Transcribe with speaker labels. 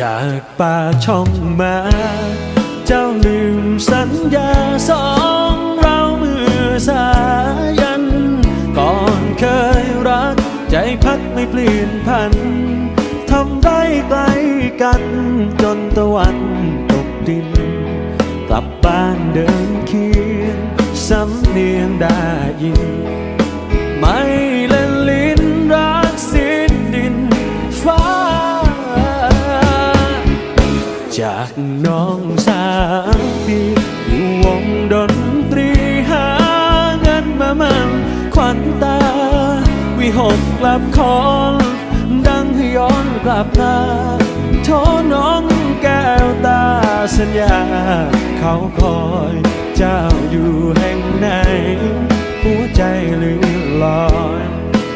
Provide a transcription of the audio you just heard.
Speaker 1: จากป่าช่องมา เจ้าลืมสัญญาสองเราเมื่อสายัน ก่อนเคยรัก ใจพักไม่เปลี่ยนพันทำได้ไกลกัน จนตะวันตกดิน กลับบ้านเดินเคียงสำเนียงได้ยิน จากน้องสาวีวงดนตรีหาเงินมามั่งขวัญตา วิหกกลับคอนดังให้ย้อนกลับมาโทน้องแก้วตาสัญญา เขาคอยเจ้าอยู่แห่งไหน หัวใจลื่อนลอย